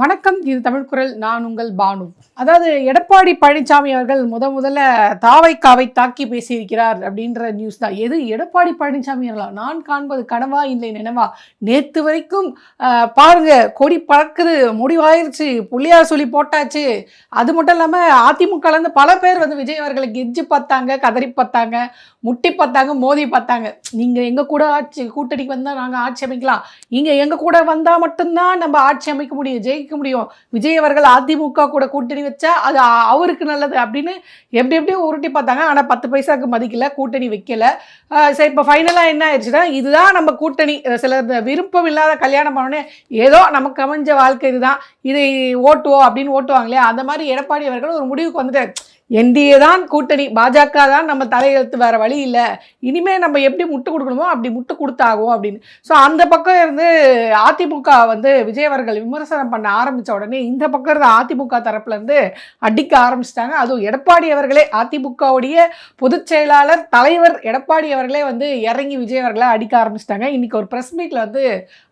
வணக்கம் இது தமிழ் குரல். நான் உங்கள் பானு. அதாவது எடப்பாடி பழனிசாமி அவர்கள் முத முதல்ல தாவைக்காவை தாக்கி பேசியிருக்கிறார் அப்படின்ற நியூஸ் தான். எது எடப்பாடி பழனிசாமி அவர்களா? நான் காண்பது கனவா இல்லை நினைவா? நேற்று வரைக்கும் பாருங்க கொடி பறக்குது முடிவாயிருச்சு புள்ளியார் சொல்லி போட்டாச்சு. அது மட்டும் இல்லாமல் அதிமுகலேருந்து பல பேர் வந்து விஜய் அவர்களை கெஞ்சி பார்த்தாங்க கதறி பார்த்தாங்க முட்டி பார்த்தாங்க மோதி பார்த்தாங்க. நீங்கள் எங்கள் கூட ஆட்சி கூட்டணிக்கு வந்தால் நாங்கள் ஆட்சி அமைக்கலாம். இங்கே எங்கள் கூட வந்தால் மட்டும்தான் நம்ம ஆட்சி அமைக்க முடியும். ஜெய் ஜெயிக்க முடியும். விஜய் அவர்கள் அதிமுக கூட கூட்டணி வச்சா அது அவருக்கு நல்லது அப்படின்னு எப்படி எப்படியோ உருட்டி பார்த்தாங்க. ஆனால் பத்து பைசாக்கு மதிக்கல கூட்டணி வைக்கல. சரி இப்போ ஃபைனலாக என்ன ஆயிடுச்சுன்னா இதுதான் நம்ம கூட்டணி. சில விருப்பம் இல்லாத கல்யாணம் பண்ணோடனே ஏதோ நமக்கு அமைஞ்ச வாழ்க்கை இதுதான். இதை ஓட்டுவோம் அப்படின்னு ஓட்டுவாங்களே அந்த மாதிரி எடப்பாடி அவர்கள் ஒரு முடிவுக்கு வந்துட்டார். என்டிஏ தான் கூட்டணி. பாஜக தான் நம்ம தலையெழுத்து வேறு வழி இல்லை. இனிமேல் நம்ம எப்படி முட்டு கொடுக்கணுமோ அப்படி முட்டு கொடுத்தாகும் அப்படின்னு. ஸோ அந்த பக்கம் இருந்து அதிமுக வந்து விஜய் அவர்கள் விமர்சனம் பண்ண ஆரம்பித்த உடனே இந்த பக்கம் இருந்து அதிமுக தரப்புலேருந்து அடிக்க ஆரம்பிச்சிட்டாங்க. அதுவும் எடப்பாடி அவர்களே அதிமுகவுடைய பொதுச் செயலாளர் தலைவர் எடப்பாடி அவர்களே வந்து இறங்கி விஜய் அவர்களை அடிக்க ஆரம்பிச்சிட்டாங்க. இன்றைக்கி ஒரு ப்ரெஸ் மீட்ல வந்து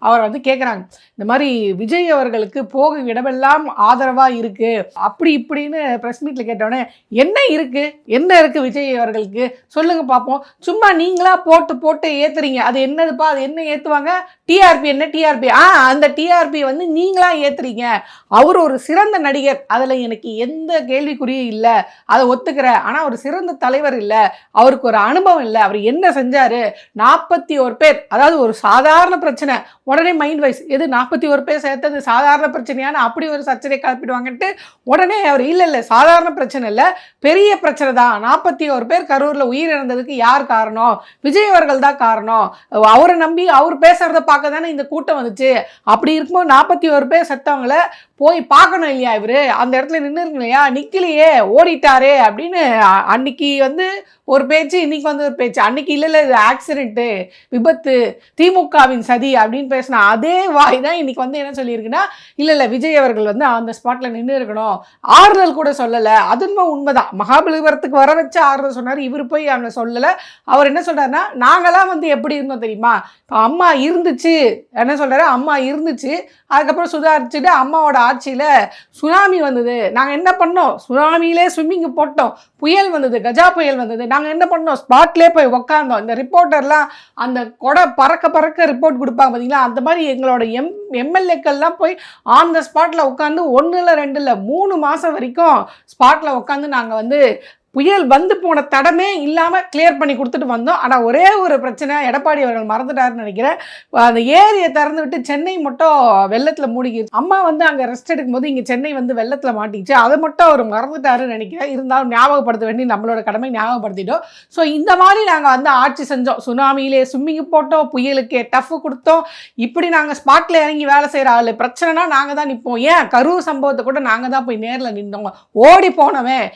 அவர் வந்து கேட்குறாங்க இந்த மாதிரி விஜய் அவர்களுக்கு போக இடமெல்லாம் ஆதரவாக இருக்குது அப்படி இப்படின்னு ப்ரெஸ் மீட்டில் கேட்டோடனே என்ன இருக்கு? என்ன இருக்கு விஜய் அவர்களுக்கு? சொல்லுங்க பார்ப்போம் சும்மா நீங்களா போட்டு போட்டு ஏத்துறீங்க. அது என்னதுப்பா? அது என்ன ஏத்துவாங்க? டிஆர்பி என்ன? டிஆர்பி ஆ அந்த டிஆர்பி வந்து நீங்களா ஏத்துறீங்க. அவர் ஒரு சிறந்த நடிகர். அதில் எனக்கு எந்த கேள்விக்குறியும் இல்லை. அதை ஒத்துக்கிறேன். ஆனால் ஒரு சிறந்த தலைவர் இல்லை. அவருக்கு ஒரு அனுபவம் இல்லை. அவர் என்ன செஞ்சார்? நாற்பத்தி ஒரு பேர். அதாவது ஒரு சாதாரண பிரச்சனை. உடனே மைண்ட் வைஸ் எது நாற்பத்தி ஒரு பேர் சேர்த்தது சாதாரண பிரச்சனையான அப்படி ஒரு சர்ச்சனை கிளப்பிடுவாங்கன்ட்டு உடனே அவர் இல்லை இல்லை சாதாரண பிரச்சனை இல்லை. பெரிய பிரச்சனை தான். நாற்பத்தி ஒரு பேர் கரூரில் உயிரிழந்ததுக்கு யார் காரணம்? விஜய் அவர்கள் தான் காரணம். அவரை நம்பி அவர் பேசுகிறத பார்க்க தானே இந்த கூட்டம் வந்துச்சு. அப்படி இருக்கும்போது நாற்பத்தி ஒரு பேர் செத்தவங்களை போய் பார்க்கணும் இல்லையா இவர்? அந்த இடத்துல நின்று இல்லையா? நிக்கலையே ஓடிட்டாரே அப்படின்னு அன்னைக்கு வந்து ஒரு பேச்சு இன்னைக்கு வந்து ஒரு பேச்சு. அன்னைக்கு இல்லை இல்லை இது ஆக்சிடென்ட்டு விபத்து திமுகவின் சதி அப்படின்னு பேசின அதே வாய் தான் இன்னைக்கு வந்து என்ன சொல்லியிருக்குன்னா இல்லை இல்லை விஜய் அவர்கள் வந்து அந்த ஸ்பாட்டில் நின்று இருக்கணும். ஆறுதல் கூட சொல்லலை. அதுமே உண்மை உண்மைதான். மகாபலிபுரத்துக்கு வர வச்சு ஆறுதல் சொன்னார். இவர் போய் அவனை சொல்லலை. அவர் என்ன சொல்கிறாருன்னா நாங்களாம் வந்து எப்படி இருந்தோம் தெரியுமா? இப்போ அம்மா இருந்துச்சு. என்ன சொல்கிறாரு அம்மா இருந்துச்சு. அதுக்கப்புறம் சுதாரிச்சுட்டு அம்மாவோட ஆட்சியில் சுனாமி வந்தது. நாங்கள் என்ன பண்ணோம்? சுனாமியிலே ஸ்விம்மிங் போட்டோம். புயல் வந்தது கஜா புயல் வந்தது. நாங்கள் என்ன பண்ணோம்? ஸ்பாட்லேயே போய் உக்காந்தோம். இந்த ரிப்போர்ட்டர்லாம் அந்த கொடை பறக்க பறக்க ரிப்போர்ட் கொடுப்பாங்க பார்த்தீங்களா அந்த மாதிரி எங்களோட எம் எம்எல்ஏக்கள்லாம் போய் ஆன் த ஸ்பாட்டில் உட்காந்து ஒன்று இல்லை ரெண்டு இல்லை மூணு மாதம் வரைக்கும் ஸ்பாட்டில் உட்காந்து நாங்கள் வந்து புயல் வந்து போன தடமே இல்லாமல் கிளியர் பண்ணி கொடுத்துட்டு வந்தோம். ஆனால் ஒரே ஒரு பிரச்சனை எடப்பாடி அவர்கள் மறந்துட்டாருன்னு நினைக்கிறேன். அந்த ஏரியை திறந்து விட்டு சென்னை மட்டும் வெள்ளத்தில் மூழ்கிடுச்சு அம்மா வந்து அங்கே ரெஸ்ட் எடுக்கும்போது இங்கே சென்னை வந்து வெள்ளத்தில் மாட்டிச்சு அதை மட்டும் அவர் மறந்துட்டாருன்னு நினைக்கிறேன். இருந்தாலும் ஞாபகப்படுத்த வேண்டி நம்மளோட கடமை ஞாபகப்படுத்திட்டோம். ஸோ இந்த மாதிரி நாங்கள் வந்து ஆட்சி செஞ்சோம். சுனாமியிலே ஸ்விம்மிங் போட்டோம் புயலுக்கு டஃப் கொடுத்தோம். இப்படி நாங்கள் ஸ்பாட்டில் இறங்கி வேலை செய்கிற ஆள். பிரச்சனைனா நாங்கள் தான் நிற்போம் ஏன்? கரூர் சம்பவத்தை கூட நாங்கள் தான் போய் நேரில் நின்றோம் ஓடி போனவன்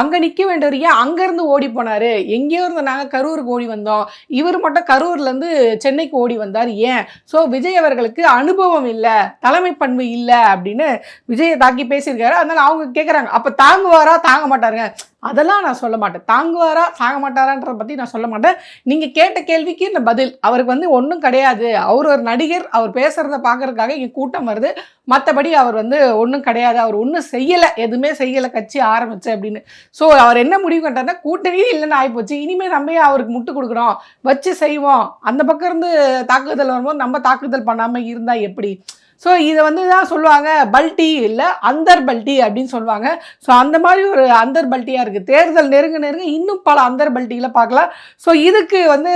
அங்கே நிற்க வேண்டிய ஏன் அங்கேருந்து ஓடி போனார். எங்கேயோ இருந்து நாங்கள் கரூருக்கு ஓடி வந்தோம். இவர் மட்டும் கரூர்லேருந்து சென்னைக்கு ஓடி வந்தார். ஏன்? ஸோ விஜய் அவர்களுக்கு அனுபவம் இல்லை தலைமை பண்பு இல்லை அப்படின்னு விஜயை தாக்கி பேசியிருக்காரு. அதனால அவங்க கேட்குறாங்க அப்போ தாங்குவாரா தாங்க மாட்டாருங்க. அதெல்லாம் நான் சொல்ல மாட்டேன். தாங்குவாரா தாங்க மாட்டாரான்றத பற்றி நான் சொல்ல மாட்டேன். நீங்கள் கேட்ட கேள்விக்கு இந்த பதில். அவருக்கு வந்து ஒன்றும் கிடையாது. அவர் ஒரு நடிகர். அவர் பேசுகிறத பார்க்கறதுக்காக இங்கே கூட்டம் வருது. மற்றபடி அவர் வந்து ஒன்றும் கிடையாது. அவர் ஒன்றும் செய்யலை. எதுவுமே செய்யலை. கட்சி ஆரம்பிச்சு அப்படின்னு. ஸோ அவர் என்ன முடிவு கட்டார்னா கூட்டணி இல்லைன்னு ஆகிப்போச்சு இனிமேல் நம்ம அவருக்கு முட்டு கொடுக்குறோம்? வச்சு செய்வோம். அந்த பக்கம் இருந்து தாக்குதல் வரும்போது நம்ம தாக்குதல் பண்ணாமல் இருந்தால் எப்படி? ஸோ இதை வந்து தான் சொல்லுவாங்க பல்டி இல்லை அந்தர் பல்டி அப்படின்னு சொல்லுவாங்க. ஸோ அந்த மாதிரி ஒரு அந்தர் பல்ட்டியாக இருக்குது தேர்தல் நெருங்க நெருங்க இன்னும் பல அந்தர் பல்ட்டிகளை பார்க்கலாம். ஸோ இதுக்கு வந்து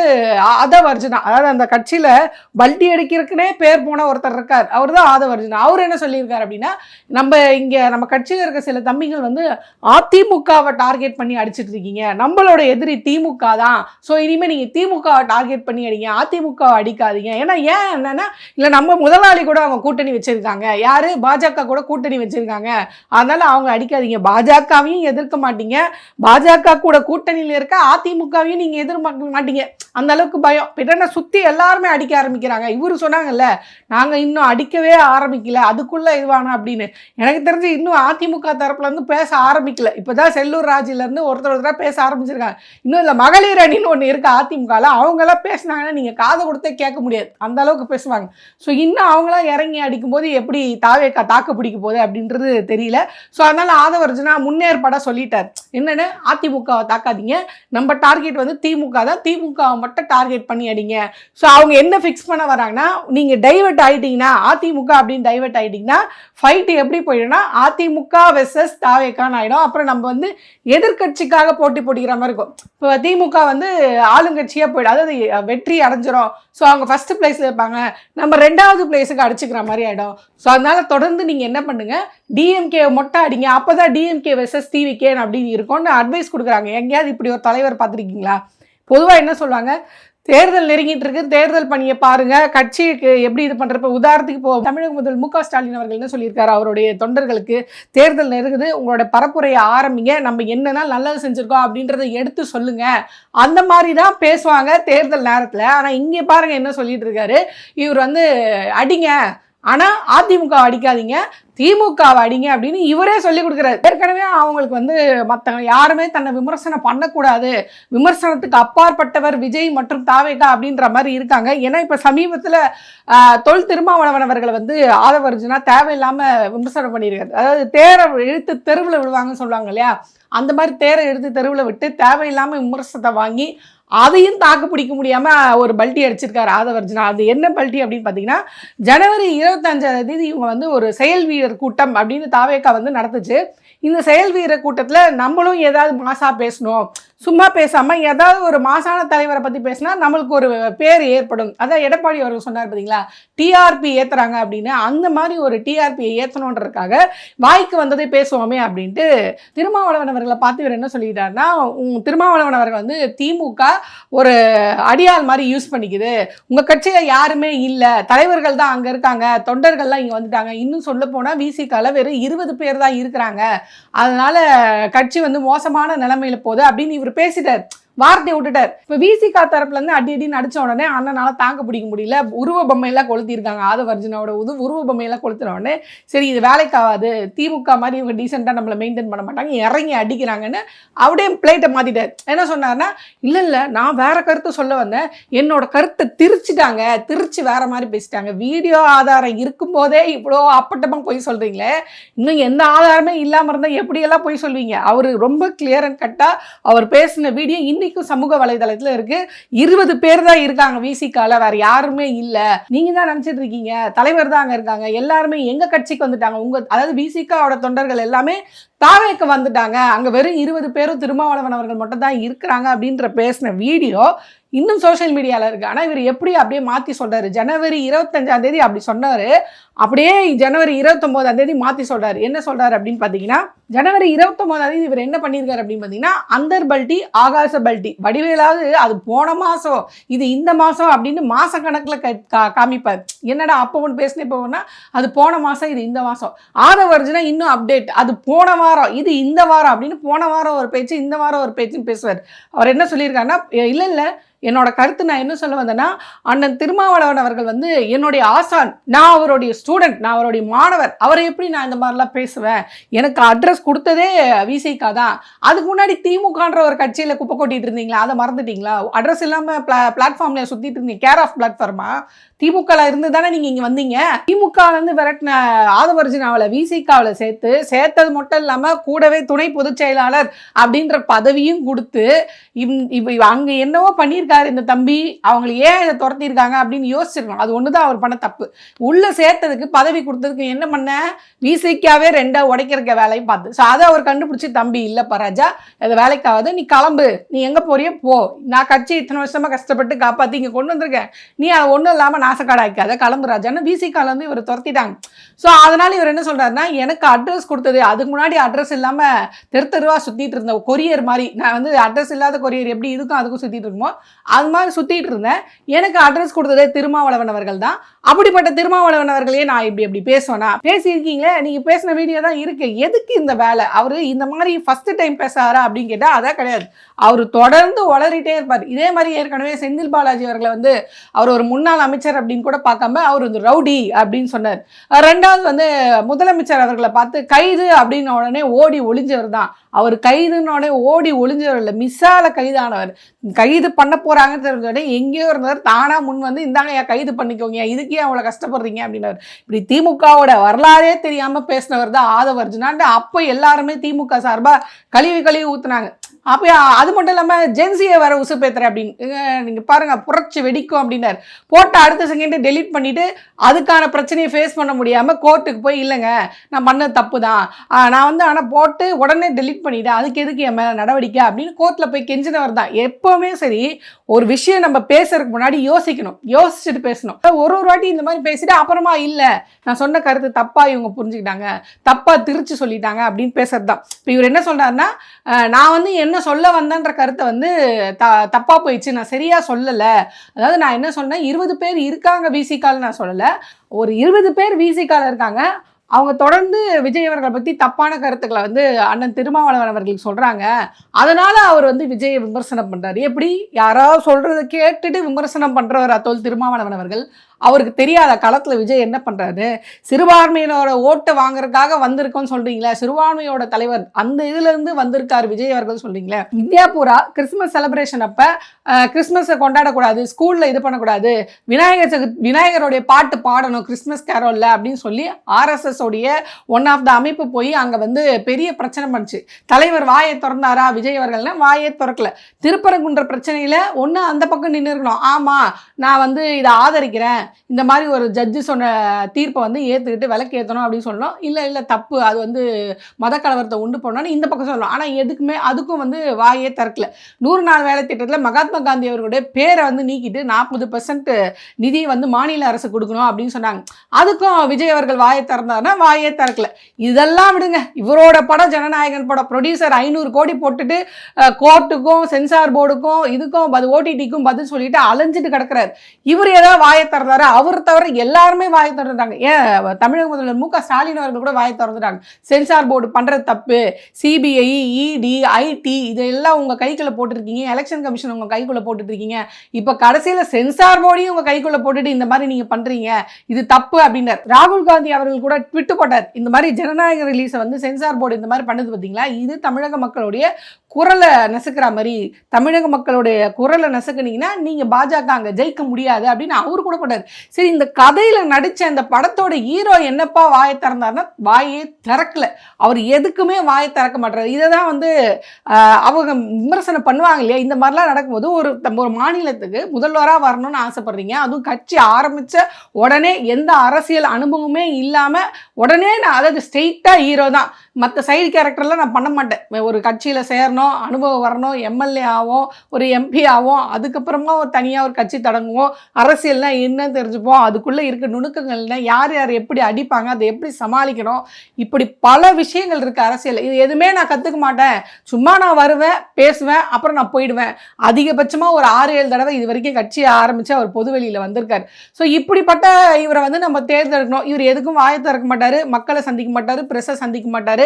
ஆதவ அர்ஜுனா அதாவது அந்த கட்சியில் பல்டி அடிக்கிறதுக்குனே பேர் போன ஒருத்தர் இருக்கார். அவர் தான் ஆதவ அர்ஜுனா. அவர் என்ன சொல்லியிருக்கார் அப்படின்னா நம்ம இங்கே நம்ம கட்சியில் இருக்க சில தம்பிகள் வந்து அதிமுகவை டார்கெட் பண்ணி அடிச்சிட்டு இருக்கீங்க. நம்மளோட எதிரி திமுக தான். ஸோ இனிமேல் நீங்கள் திமுகவை டார்கெட் பண்ணி அடிங்க. அதிமுகவை அடிக்காதீங்க. ஏன்னா ஏன் என்னென்னா இல்லை நம்ம முதலாளி கூட அவங்க கூட்டணி வச்சிருக்காங்க. யாரு? பாஜக கூட கூட்டணி வச்சிருக்காங்க. அதனால் அவங்க அடிக்காதீங்க. பாஜகவையும் எதிர்க்க மாட்டீங்க. பாஜக கூட கூட்டணியில் இருக்க அதிமுகவையும் நீங்கள் எதிர்பார்க்க மாட்டீங்க. அந்த அளவுக்கு பயம். பின்ன சுற்றி எல்லாருமே அடிக்க ஆரம்பிக்கிறாங்க. இவர் சொன்னாங்கல்ல நாங்கள் இன்னும் அடிக்கவே ஆரம்பிக்கல. அதுக்குள்ளே இதுவானா? அப்படின்னு. எனக்கு தெரிஞ்சு இன்னும் அதிமுக தரப்புலேருந்து பேச ஆரம்பிக்கல. இப்பதான் செல்லூர் ராஜிலேருந்து ஒருத்தர் ஒருத்தராக பேச ஆரம்பிச்சிருக்காங்க. இன்னும் இல்லை மகளிர் அணின்னு ஒன்று இருக்குது அதிமுகவில் அவங்களாம் பேசினாங்கன்னா நீங்கள் காதை கொடுத்தே கேட்க முடியாது. அந்த அளவுக்கு பேசுவாங்க. ஸோ இன்னும் அவங்களாம் இறங்கி பண்ணி அடிக்கும்போது எப்படி தாவேக்கா தாக்கு பிடிக்க போகுது அப்படின்றது தெரியல. ஸோ அதனால் ஆதவர்ஜனா முன்னேற்பாடாக சொல்லிட்டார். என்னென்னு? அதிமுகவை தாக்காதீங்க. நம்ம டார்கெட் வந்து திமுக தான். திமுகவை மட்டும் டார்கெட் பண்ணி அடிங்க. ஸோ அவங்க என்ன ஃபிக்ஸ் பண்ண வராங்கன்னா நீங்கள் டைவர்ட் ஆகிட்டீங்கன்னா அதிமுக அப்படின்னு டைவர்ட் ஆகிட்டீங்கன்னா ஃபைட்டு எப்படி போயிடும்னா அதிமுக வெர்சஸ் தாவேக்கான்னு ஆகிடும் அப்புறம் நம்ம வந்து எதிர்க்கட்சிக்காக போட்டி போட்டிக்கிற மாதிரி இருக்கும். இப்போ திமுக வந்து ஆளுங்கட்சியாக போயிடும். அதாவது வெற்றி அடைஞ்சிரும். ஸோ அவங்க ஃபஸ்ட்டு பிளேஸில் இருப்பாங்க. நம்ம ரெண்டாவது பிளேஸுக்கு அடிச்சுக்கிற மாதிரி ஆகிடும் ஸோ அதனால் தொடர்ந்து நீங்கள் என்ன பண்ணுங்கள் டிஎம்கே மொட்டை அடிங்க. அப்போ தான் டிஎம்கே வெர்சஸ் டிவிகேன் அப்படின்னு இருக்கும்னு அட்வைஸ் கொடுக்குறாங்க. எங்கேயாவது இப்படி ஒரு தலைவர் பார்த்துருக்கீங்களா? பொதுவாக என்ன சொல்லுவாங்க? தேர்தல் நெருங்கிட்டு இருக்கு. தேர்தல் பணியை பாருங்க. கட்சிக்கு எப்படி இது பண்றப்ப உதாரணத்துக்கு இப்போ தமிழக முதல் மு க ஸ்டாலின் அவர்கள் என்ன சொல்லியிருக்காரு? அவருடைய தொண்டர்களுக்கு தேர்தல் நெருங்குது. உங்களோட பரப்புரையை ஆரம்பிங்க. நம்ம என்னென்னா நல்லது செஞ்சுருக்கோம் அப்படின்றத எடுத்து சொல்லுங்க. அந்த மாதிரி தான் பேசுவாங்க தேர்தல் நேரத்தில். ஆனால் இங்கே பாருங்க என்ன சொல்லிட்டு இருக்காரு. இவர் வந்து அடிங்க. ஆனால் அதிமுக அடிக்காதீங்க திமுகவை அடிங்க அப்படின்னு இவரே சொல்லி கொடுக்குறாரு. ஏற்கனவே அவங்களுக்கு வந்து மற்றவங்க யாருமே தன்னை விமர்சனம் பண்ணக்கூடாது. விமர்சனத்துக்கு அப்பாற்பட்டவர் விஜய் மற்றும் தாவேகா அப்படின்ற மாதிரி இருக்காங்க. ஏன்னா இப்போ சமீபத்தில் தொல் திருமாவளவன் அவர்களை வந்து ஆதவர்ஜுனா தேவையில்லாமல் விமர்சனம் பண்ணியிருக்காரு. அதாவது தேரை இழுத்து தெருவில் விடுவாங்கன்னு சொல்லுவாங்க இல்லையா? அந்த மாதிரி தேரை எழுத்து தெருவில் விட்டு தேவையில்லாமல் விமர்சனத்தை வாங்கி அதையும் தாக்கு பிடிக்க முடியாமல் ஒரு பல்ட்டி அடிச்சிருக்காரு ஆதவர்ஜுனா. அது என்ன பல்ட்டி அப்படின்னு பார்த்தீங்கன்னா ஜனவரி இருபத்தஞ்சாம் தேதி இவங்க வந்து ஒரு செயல் வீரர் கூட்டம் அப்படின்னு தாவேக்கா வந்து நடத்துச்சு. இந்த செயல் வீரர் கூட்டத்தில் நம்மளும் ஏதாவது மாசாக பேசணும். சும்மா பேசாமல் ஏதாவது ஒரு மாசான தலைவரை பற்றி பேசினா நம்மளுக்கு ஒரு பேர் ஏற்படும். அதான் எடப்பாடி அவர்கள் சொன்னார் பார்த்தீங்களா டிஆர்பி ஏற்றுறாங்க அப்படின்னு. அந்த மாதிரி ஒரு டிஆர்பியை ஏற்றணுன்றதுக்காக வாய்க்கு வந்ததை பேசுவோமே அப்படின்ட்டு திருமாவளவன் அவர்களை பார்த்து இவர் என்ன சொல்லிட்டாருன்னா திருமாவளவன் அவர்கள் வந்து திமுக ஒரு அடியாள் மாதிரி யூஸ் பண்ணிக்குது. உங்கள் கட்சியில் யாருமே இல்லை. தலைவர்கள் தான் அங்கே இருக்காங்க. தொண்டர்கள்லாம் இங்கே வந்துட்டாங்க. இன்னும் சொல்ல போனால் விசிக்கால வெறும் இருபது பேர் தான் இருக்கிறாங்க. அதனால் கட்சி வந்து மோசமான நிலைமையில் போகுது அப்படின்னு இவர் இவர் பேசிட்டார். வார்த்தையை விட்டுட்டார். இப்போ விசிகா தரப்புல இருந்து அடி அடி நடிச்ச உடனே அண்ணனால தாங்க பிடிக்க முடியல. உருவ பொம்மையெல்லாம் கொளுத்திருக்காங்க. ஆதவர்ஜுனாவோட உது உருவ பொம்மையெல்லாம் கொளுத்தின உடனே சரி இது வேலைக்காகாது. திமுக மாதிரி இவங்க டீசெண்டாக நம்மளை மெயின்டைன் பண்ண மாட்டாங்க. இறங்கி அடிக்கிறாங்கன்னு அப்படியே பிளேட்டை மாத்திட்டார். என்ன சொன்னார்னா இல்லை இல்லை நான் வேற கருத்தை சொல்ல வந்தேன். என்னோட கருத்தை திரிச்சிட்டாங்க. திரிச்சு வேற மாதிரி பேசிட்டாங்க. வீடியோ ஆதாரம் இருக்கும்போதே இவ்வளோ அப்பட்டமாக போய் சொல்றீங்களே. இன்னும் எந்த ஆதாரமே இல்லாமல் இருந்தால் எப்படியெல்லாம் போய் சொல்வீங்க? அவர் ரொம்ப கிளியர் அண்ட் கட்டாக அவர் பேசின வீடியோ இன்னும் இன்னைக்கும் சமூக வலைதளத்தில் இருக்கு. இருபது பேர் தான் இருக்காங்க விசிகால வேற யாருமே இல்ல. நீங்க தான் நினைச்சிட்டு இருக்கீங்க. தலைவர் தான் அங்க இருக்காங்க. எல்லாருமே எங்க கட்சிக்கு வந்துட்டாங்க? உங்க அதாவது விசிகாவோட தொண்டர்கள் எல்லாமே தாவேக்கு வந்துட்டாங்க. அங்க வெறும் இருபது பேரும் திருமாவளவன் அவர்கள் மட்டும் தான் இருக்கிறாங்க அப்படின்ற பேசின வீடியோ இன்னும் சோஷியல் மீடியாவில் இருக்குது ஆனால் இவர் எப்படி அப்படியே மாற்றி சொல்கிறார் ஜனவரி இருபத்தஞ்சாம் தேதி அப்படி சொன்னார். அப்படியே ஜனவரி இருபத்தொம்போதாம் தேதி மாற்றி சொல்கிறார் என்ன சொல்கிறார் அப்படின்னு பார்த்தீங்கன்னா ஜனவரி இருபத்தொம்போதாம் தேதி இவர் என்ன பண்ணியிருக்காரு அப்படின்னு பார்த்தீங்கன்னா அந்தர் பல்ட்டி ஆகாச பல்ட்டி. வடிவேலாவது அது போன மாதம் இது இந்த மாதம் அப்படின்னு மாத கணக்கில் காமிப்பார். என்னடா அப்போ ஒன்று பேசினே போவோம்னா அது போன மாதம் இது இந்த மாதம் ஆதவர்ஜுனா இன்னும் அப்டேட் அது போன வாரம் இது இந்த வாரம் அப்படின்னு போன வாரம் ஒரு பேச்சு இந்த வாரம் ஒரு பேச்சுன்னு பேசுவார். அவர் என்ன சொல்லியிருக்காருன்னா இல்லை இல்லை என்னோட கருத்து நான் என்ன சொல்ல வந்தேன்னா அண்ணன் திருமாவளவன் அவர்கள் வந்து என்னுடைய ஆசான் நான் அவருடைய ஸ்டூடெண்ட் நான் அவருடைய மாணவர் அவரை எப்படி நான் இந்த மாதிரிலாம் பேசுவேன்? எனக்கு அட்ரஸ் கொடுத்ததே விசிகா தான். அதுக்கு முன்னாடி திமுகன்ற ஒரு கட்சியில் குப்பை கொட்டிட்டு இருந்தீங்களா? அதை மறந்துட்டீங்களா? அட்ரஸ் இல்லாமல் பிளா பிளாட்ஃபார்மில் சுற்றிட்டு இருந்தீங்க. கேர் ஆஃப் பிளாட்ஃபார்மா திமுகவில் இருந்து தானே நீங்கள் இங்கே வந்தீங்க? திமுகலேருந்து விரட்டின ஆதவர்ஜினாவில் விசிகாவில் சேர்த்து சேர்த்தது மட்டும் இல்லாமல் கூடவே துணை பொதுச் செயலாளர் அப்படின்ற பதவியும் கொடுத்து இவ் அங்கே என்னவோ பண்ணியிருக்காரு இந்த தம்பி அவங்களை ஏன் இதை துரத்திருக்காங்க அப்படின்னு யோசிச்சிருக்கணும். அது ஒண்ணுதான் அவர் பண்ண தப்பு. உள்ள சேர்த்ததுக்கு பதவி கொடுத்ததுக்கு என்ன பண்ண? விசிகாவே ரெண்டா உடைக்கிறக்க வேலையும் பார்த்து. ஸோ அதை அவர் கண்டுபிடிச்சி தம்பி இல்லைப்பா ராஜா அது வேலைக்காவது நீ கிளம்பு. நீ எங்க போறியோ போ. நான் கட்சி இத்தனை வருஷமா கஷ்டப்பட்டு காப்பாற்றி இங்கே கொண்டு வந்திருக்கேன். நீ அதை ஒன்றும் இல்லாமல் நாசக்காடாக்காத. கிளம்பு ராஜான்னு விசிகால வந்து இவர் துரத்திட்டாங்க. ஸோ அதனால இவர் என்ன சொல்றாருன்னா எனக்கு அட்ரஸ் கொடுத்தது. அதுக்கு முன்னாடி அட்ரஸ் இல்லாம தெரு தெருவா சுத்திட்டு இருந்த கொரியர் மாதிரி. நான் வந்து அட்ரஸ் இல்லாத கொரியர் எப்படி இதுக்கும் அதுக்கும் சுற்றிட்டு இருக்குமோ அது மாதிரி சுற்றிட்டு இருந்தேன். எனக்கு அட்ரஸ் கொடுத்ததே திருமாவளவன் அவர்கள் தான் அப்படிப்பட்ட திருமாவளவன் அவர்களே நான் இப்படி இப்படி பேசுவேனா? பேசியிருக்கீங்களே? நீங்கள் பேசின வீடியோ தான் இருக்கு. எதுக்கு இந்த வேலை? அவர் இந்த மாதிரி ஃபஸ்ட்டு டைம் பேசாரா அப்படின்னு கேட்டால் அதான் கிடையாது. அவர் தொடர்ந்து வளரிட்டே இருப்பார். இதே மாதிரி ஏற்கனவே செந்தில் பாலாஜி அவர்களை வந்து அவர் ஒரு முன்னாள் அமைச்சர் அப்படின்னு கூட பார்க்காம அவர் வந்து ரவுடி அப்படின்னு சொன்னார். ரெண்டாவது வந்து முதலமைச்சர் அவர்களை பார்த்து கைது அப்படின்ன உடனே ஓடி ஒளிஞ்சவர் தான். அவர் கைதுன்னு உடனே ஓடி ஒளிஞ்சவர் இல்லை மிஸ்ஸால கைதானவர். கைது பண்ண போகிற போகிறாங்கன்னு தெரிஞ்சோடனே எங்கேயோ இருந்தவர் தானா முன் வந்து இந்தாங்க ஏன் கைது பண்ணிக்கோங்க இதுக்கே அவ்வளோ கஷ்டப்படுறீங்க அப்படின்னாரு. இப்படி திமுகவோட வரலாறே தெரியாம பேசினவர் தான் ஆதவர்ஜுனான்ட்டு அப்போ எல்லாருமே திமுக சார்பா கழுவி கழுவி ஊத்துனாங்க. அப்போ அது மட்டும் இல்லாமல் ஜென்சியை வர உசுப்பேத்துற அப்படின்னு. நீங்கள் பாருங்கள் புரட்சி வெடிக்கும் அப்படின்னாரு. போட்ட அடுத்த செகண்டு டெலீட் பண்ணிவிட்டு அதுக்கான பிரச்சனையை ஃபேஸ் பண்ண முடியாமல் கோர்ட்டுக்கு போய் இல்லைங்க நான் பண்ணது தப்பு தான் நான் வந்து ஆனால் போட்டு உடனே டெலிட் பண்ணிவிட்டேன் அதுக்கு எதுக்கு என் மேலே நடவடிக்கை அப்படின்னு கோர்ட்டில் போய் கெஞ்சினவர் தான். எப்போவுமே சரி ஒரு விஷயம் நம்ம பேசுறதுக்கு முன்னாடி யோசிக்கணும். யோசிச்சுட்டு பேசணும். ஒரு ஒரு வாட்டி இந்த மாதிரி பேசிட்டு அப்புறமா இல்லை நான் சொன்ன கருத்து தப்பாக இவங்க புரிஞ்சுக்கிட்டாங்க. தப்பாக திருச்சி சொல்லிட்டாங்க அப்படின்னு பேசுறது தான். இப்போ இவர் என்ன சொல்கிறாருன்னா நான் வந்து என்ன சொல்ல வந்தேன்ற கருத்தை வந்து த தப்பாக போயிடுச்சு. நான் சரியாக சொல்லலை. அதாவது நான் என்ன சொன்னேன்? இருபது பேர் இருக்காங்க விசிகால் நான் சொல்லலை. ஒரு இருபது பேர் விசிகால் இருக்காங்க. அவங்க தொடர்ந்து விஜய் அவர்களை பற்றி தப்பான கருத்துக்களை வந்து அண்ணன் திருமாவளவன் அவர்களுக்கு சொல்கிறாங்க அதனால் அவர் வந்து விஜயை விமர்சனம் பண்ணுறாரு எப்படி? யாராவது சொல்கிறத கேட்டுட்டு விமர்சனம் பண்ணுறவர் அத்தோல் திருமாவளவன் அவர்கள். அவருக்கு தெரியாத காலத்தில் விஜய் என்ன பண்ணுறாரு சிறுபான்மையினோட ஓட்டை வாங்குறதுக்காக வந்திருக்கோம்னு சொல்கிறீங்களா சிறுபான்மையோட தலைவர் அந்த இதுலேருந்து வந்திருக்கார் விஜய் அவர்கள் சொல்கிறீங்களே இந்தியா பூரா கிறிஸ்மஸ் செலிப்ரேஷன் அப்போ கிறிஸ்மஸை கொண்டாடக்கூடாது ஸ்கூலில் இது பண்ணக்கூடாது விநாயகர் சதுர் விநாயகருடைய பாட்டு பாடணும் கிறிஸ்மஸ் கேரோல்ல அப்படின்னு சொல்லி ஆர்எஸ்எஸ் உடைய ஒன் ஆஃப் த அமைப்பு போய் அங்கே வந்து பெரிய பிரச்சனை பண்ணுச்சு. தலைவர் வாயை திறந்தாரா விஜய் அவர்கள்னா வாயே திறக்கல. திருப்பரங்குன்ற பிரச்சனையில் ஒன்று அந்த பக்கம் நின்று இருக்கணும் ஆமாம் நான் வந்து இதை ஆதரிக்கிறேன். இந்த மாதிரி ஒரு ஜட்ஜு சொன்ன தீர்ப்பை வந்து ஏற்றுக்கிட்டு விளக்கு ஏற்றணும் அப்படின்னு சொல்லணும். இல்லை இல்லை தப்பு. அது வந்து மத கலவரத்தை உண்டு பண்ணணும்னு இந்த பக்கம் சொல்லணும். ஆனால் எதுக்குமே அதுக்கும் வந்து வாயே திறக்கல. நூறு நாள் வேலை திட்டத்தில் மகாத்மா காந்தி அவர்களுடைய பேரை வந்து நீக்கிட்டு நாற்பது பர்சன்ட் நிதி வந்து மாநில அரசு கொடுக்கணும் அப்படின்னு சொன்னாங்க. அதுக்கும் விஜய் அவர்கள் வாயை திறந்தாருன்னா வாயே திறக்கல. இதெல்லாம் விடுங்க. இவரோட படம் ஜனநாயகன் படம். ப்ரொடியூசர் ஐநூறு கோடி போட்டுட்டு கோர்ட்டுக்கும் சென்சார் போர்டுக்கும் இதுக்கும் பது ஓடிடிக்கும் பதில் சொல்லிட்டு அலைஞ்சிட்டு கிடக்குறாரு. இவர் ஏதாவது வாயை திறந்தார்? அவர் தவிர எல்லாருமே வாயை திறந்துட்டாங்க. ஏன் தமிழக முதல்வர் மு க ஸ்டாலின் அவர்கள் கூட வாயை திறந்துட்டாங்க. சென்சார் போர்டு பண்ணுற தப்பு. சிபிஐ இடி ஐடி இதெல்லாம் உங்க கைக்குள்ள போட்டுருக்கீங்க. எலெக்ஷன் கமிஷன் உங்க கைக்குள்ளே போட்டுட்ருக்கீங்க இப்போ கடைசியில சென்சார் போர்டையும் உங்க கைக்குள்ளே போட்டுட்டு இந்த மாதிரி நீங்க பண்றீங்க. இது தப்பு அப்படின்னார். ராகுல் காந்தி அவர்கள் கூட ட்விட்டு போட்டார் இந்த மாதிரி ஜனநாயக ரிலீஸை வந்து சென்சார் போர்டு இந்த மாதிரி பண்ணுது பார்த்தீங்களா இது தமிழக மக்களுடைய குரலை நெசுக்கிற மாதிரி தமிழக மக்களுடைய குரலை நசுக்குனீங்கன்னா நீங்கள் பாஜக அங்கே ஜெயிக்க முடியாது அப்படின்னு அவரு கூட போட்டார். சரி இந்த கதையில் நடித்த அந்த படத்தோட ஹீரோ என்னப்பா வாயை திறந்தாருன்னா வாயே திறக்கல. அவர் எதுக்குமே வாயை திறக்க மாட்டார். இதை தான் வந்து அவங்க விமர்சனம் பண்ணுவாங்க இல்லையா? இந்த மாதிரிலாம் நடக்கும்போது ஒரு தம் ஒரு மாநிலத்துக்கு முதல்வராக வரணும்னு ஆசைப்படுறீங்க. அதுவும் கட்சி ஆரம்பித்த உடனே எந்த அரசியல் அனுபவமே இல்லாமல் உடனே நான் அதாவது ஸ்ட்ரெயிட்டாக ஹீரோ தான். மற்ற சைடு கேரக்டர்லாம் நான் பண்ண மாட்டேன். ஒரு கட்சியில் சேரணும் அனுபவம் வரணும் எம்எல்ஏ ஆகும் ஒரு எம்பி ஆகும் அதுக்கப்புறமா ஒரு தனியாக ஒரு கட்சி தொடங்குவோம் அரசியல்னா என்னன்னு தெரிஞ்சுப்போம் அதுக்குள்ளே இருக்க நுணுக்கங்கள்னா யார் யார் எப்படி அடிப்பாங்க அதை எப்படி சமாளிக்கணும் இப்படி பல விஷயங்கள் இருக்குது அரசியல் இது எதுவுமே நான் கற்றுக்க மாட்டேன். சும்மா நான் வருவேன் பேசுவேன் அப்புறம் நான் போயிடுவேன். அதிகபட்சமாக ஒரு ஆறு ஏழு தடவை இது வரைக்கும் கட்சியை ஆரம்பித்து அவர் பொதுவெளியில் வந்திருக்கார். ஸோ இப்படிப்பட்ட இவரை வந்து நம்ம தேர்ந்தெடுக்கணும். இவர் எதுக்கும் வாயை திறக்க மாட்டார் மக்களை சந்திக்க மாட்டார் ப்ரெஸ்ஸை சந்திக்க மாட்டார்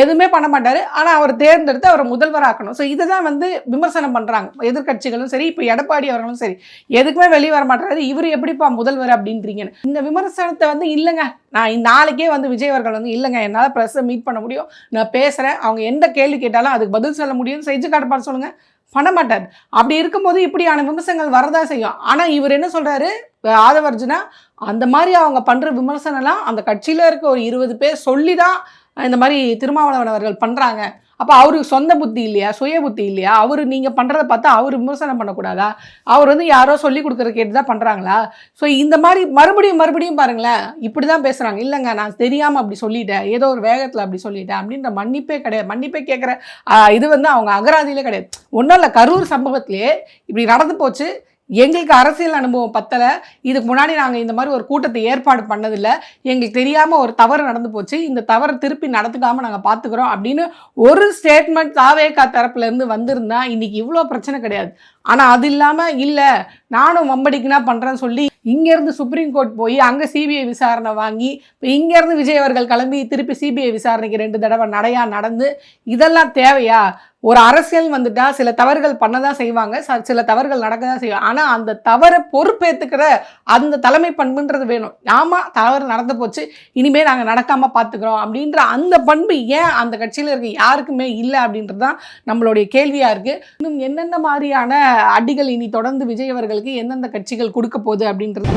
எதுவுமே பண்ண மாட்டார். ஆனால் அவர் தேர்ந்தெடுத்து முதல் முதல்வராக்கணும். ஸோ இதை தான் வந்து விமர்சனம் பண்ணுறாங்க எதிர்க்கட்சிகளும் சரி இப்போ எடப்பாடி அவர்களும் சரி எதுக்குமே வெளியே வர மாட்டாரு இவர் எப்படிப்பா முதல்வர் அப்படின்றீங்கன்னு. இந்த விமர்சனத்தை வந்து இல்லைங்க. நான் நாளைக்கே வந்து விஜய் அவர்கள் வந்து இல்லைங்க. என்னால் ப்ரெஸ்ஸை மீட் பண்ண முடியும். நான் பேசுகிறேன் அவங்க எந்த கேள்வி கேட்டாலும் அதுக்கு பதில் சொல்ல முடியும் செஞ்சு காட்டுப்பாரு சொல்லுங்கள் பண்ண மாட்டார். அப்படி இருக்கும்போது இப்படியான விமர்சனங்கள் வரதா செய்யும். ஆனால் இவர் என்ன சொல்கிறாரு ஆதவர்ஜுனா அந்த மாதிரி அவங்க பண்ணுற விமர்சனம்லாம் அந்த கட்சியில் இருக்க ஒரு இருபது பேர் சொல்லி தான் இந்த மாதிரி திருமாவளவன் அவர்கள் பண்ணுறாங்க அப்போ அவருக்கு சொந்த புத்தி இல்லையா? சுய புத்தி இல்லையா? அவர் நீங்கள் பண்ணுறத பார்த்தா அவர் விமர்சனம் பண்ணக்கூடாதா? அவர் வந்து யாரோ சொல்லி கொடுக்குற கேட்டு தான் பண்ணுறாங்களா ஸோ இந்த மாதிரி மறுபடியும் மறுபடியும் பாருங்களேன். இப்படி தான் பேசுகிறாங்க இல்லைங்க நான் தெரியாமல் அப்படி சொல்லிட்டேன். ஏதோ ஒரு வேகத்தில் அப்படி சொல்லிட்டேன் அப்படின்ற மன்னிப்பே கிடையாது. மன்னிப்பே கேட்குற இது வந்து அவங்க அகராதியிலே கிடையாது. ஒன்றும் இல்லை கரூர் சம்பவத்திலே இப்படி நடந்து போச்சு. எங்களுக்கு அரசியல் அனுபவம் பத்தலை. இதுக்கு முன்னாடி நாங்கள் இந்த மாதிரி ஒரு கூட்டத்தை ஏற்பாடு பண்ணதில்லை. எங்களுக்கு தெரியாமல் ஒரு தவறு நடந்து போச்சு. இந்த தவறை திருப்பி நடத்துக்காமல் நாங்கள் பார்த்துக்குறோம் அப்படின்னு ஒரு ஸ்டேட்மெண்ட் தாவேகா தரப்புலேருந்து வந்திருந்தா இன்னைக்கு இவ்வளோ பிரச்சனை கிடையாது. ஆனால் அது இல்லாமல் இல்லை நானும் வம்படிக்குனா பண்ணுறேன்னு சொல்லி இங்கேருந்து சுப்ரீம் கோர்ட் போய் அங்கே சிபிஐ விசாரணை வாங்கி இப்போ இங்கேருந்து விஜய் அவர்கள் கிளம்பி திருப்பி சிபிஐ விசாரணைக்கு ரெண்டு தடவை நடையாக நடந்து இதெல்லாம் தேவையா? ஒரு அரசியல் வந்துட்டா சில தவறுகள் பண்ண தான் செய்வாங்க ச- சில தவறுகள் நடக்க தான் செய்வாங்க. ஆனால் அந்த தவறை பொறுப்பேற்றுக்கிற அந்த தலைமை பண்புன்றது வேணும். ஆமாம் தவறு நடந்து போச்சு இனிமேல் நாங்கள் நடக்காமல் பார்த்துக்கிறோம் அப்படின்ற அந்த பண்பு ஏன் அந்த கட்சியில் இருக்க யாருக்குமே இல்லை அப்படின்றது தான் நம்மளுடைய கேள்வியாக இருக்குது இன்னும் என்னென்ன மாதிரியான அடிகள் இனி தொடர்ந்து விஜய் அவர்களுக்கு எந்தெந்த கட்சிகள் கொடுக்க போகுது அப்படின்றது